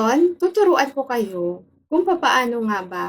Ngayon, tuturuan ko kayo kung papaano nga ba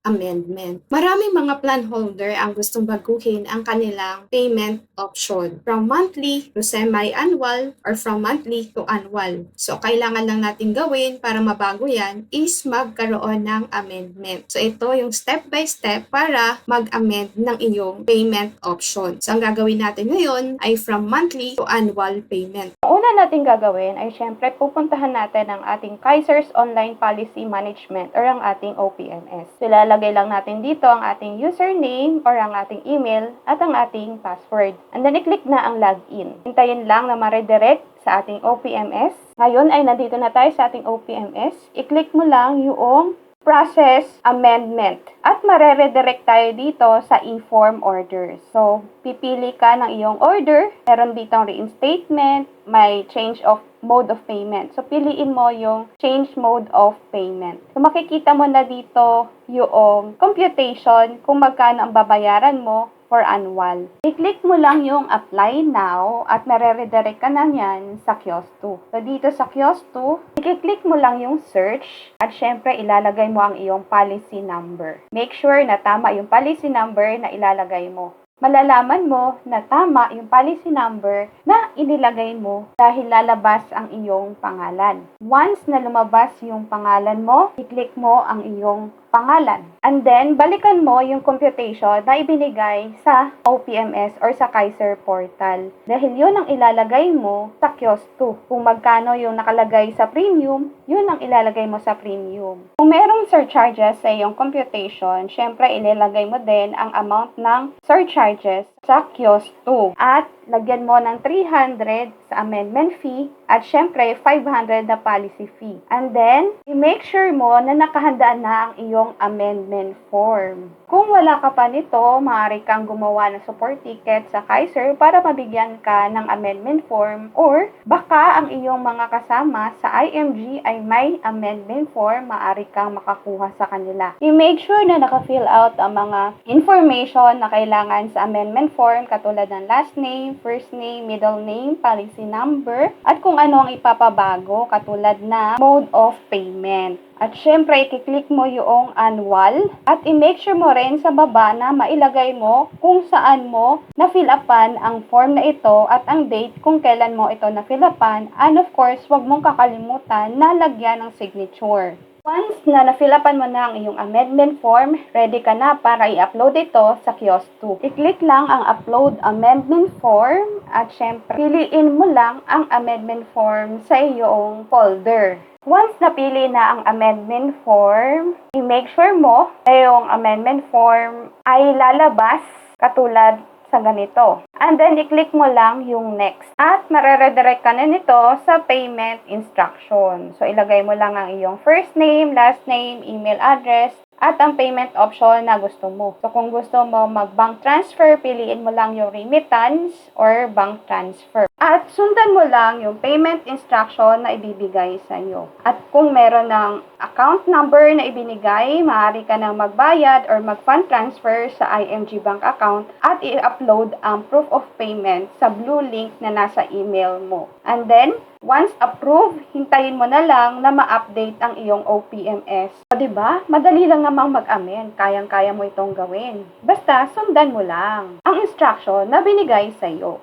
mag-amendment. Maraming mga plan holder ang gustong baguhin ang kanilang payment option from monthly to semi-annual or from monthly to annual. So, kailangan lang natin gawin para mabago yan is magkaroon ng amendment. So, ito yung step by step para mag-amend ng iyong payment option. So, ang gagawin natin ngayon ay from monthly to annual payment. Una natin gagawin ay syempre pupuntahan natin ang ating Kaiser's Online Policy Management or ang ating OPMS. So, ilalagay lang natin dito ang ating username or ang ating email at ang ating password. And then, i-click na ang login. Hintayin lang na ma-redirect sa ating OPMS. Ngayon ay nandito na tayo sa ating OPMS. I-click mo lang yung process amendment. At mareredirect tayo dito sa e-form orders. So, pipili ka ng iyong order. Meron dito reinstatement, may change of mode of payment. So, piliin mo yung change mode of payment. So, makikita mo na dito yung computation kung magkano ang babayaran mo for annual. I-click mo lang yung apply now at mareredirect ka na yan sa kiosk 2. So, dito sa kiosk 2, i-click mo lang yung search at syempre ilalagay mo ang iyong policy number. Make sure na tama yung policy number na ilalagay mo malalaman mo na tama yung policy number na inilagay mo dahil lalabas ang iyong pangalan. Once na lumabas yung pangalan mo, i-click mo ang iyong pangalan. And then, balikan mo yung computation na ibinigay sa OPMS or sa Kaiser Portal. Dahil yun ang ilalagay mo sa kiosk 2. Kung magkano yung nakalagay sa premium, yun ang ilalagay mo sa premium. Kung merong surcharges sa iyong computation, syempre ilalagay mo din ang amount ng surcharges sa kiosk 2. At lagyan mo ng 300 sa amendment fee at syempre 500 na policy fee. And then, i-make sure mo na nakahanda na ang iyong amendment form. Kung wala ka pa nito, maaari kang gumawa ng support ticket sa Kaiser para mabigyan ka ng amendment form or baka ang iyong mga kasama sa IMG ay may amendment form, maaari kang makakuha sa kanila. I-make sure na naka-fill out ang mga information na kailangan sa amendment form katulad ng last name, first name, middle name, policy number, at kung ano ang ipapabago katulad na mode of payment. At syempre, i-click mo yung annual at i-make sure mo rin sa baba na mailagay mo kung saan mo na-fill upan ang form na ito at ang date kung kailan mo ito na-fill upan. And of course, huwag mong kakalimutan na lagyan ng signature. Once na na-fill upan mo na ang iyong amendment form, ready ka na para i-upload ito sa kiosk 2. I-click lang ang upload amendment form at syempre, piliin mo lang ang amendment form sa iyong folder. Once napili na ang amendment form, i-make sure mo na yung amendment form ay lalabas katulad sa ganito. And then, i-click mo lang yung next. At mareredirect ka na nito sa payment instruction. So, ilagay mo lang ang iyong first name, last name, email address, at ang payment option na gusto mo. So, kung gusto mo mag-bank transfer, piliin mo lang yung remittance or bank transfer. At sundan mo lang yung payment instruction na ibibigay sa iyo. At kung meron ng account number na ibinigay, maaari ka nang magbayad or mag-fund transfer sa IMG Bank account at i-upload ang proof of payment sa blue link na nasa email mo. And then, Once approved, hintayin mo na lang na ma-update ang iyong OPMS. Di ba? Madali lang namang mag-amend. Kayang-kaya mo itong gawin. Basta, sundan mo lang ang instruction na binigay sa iyo.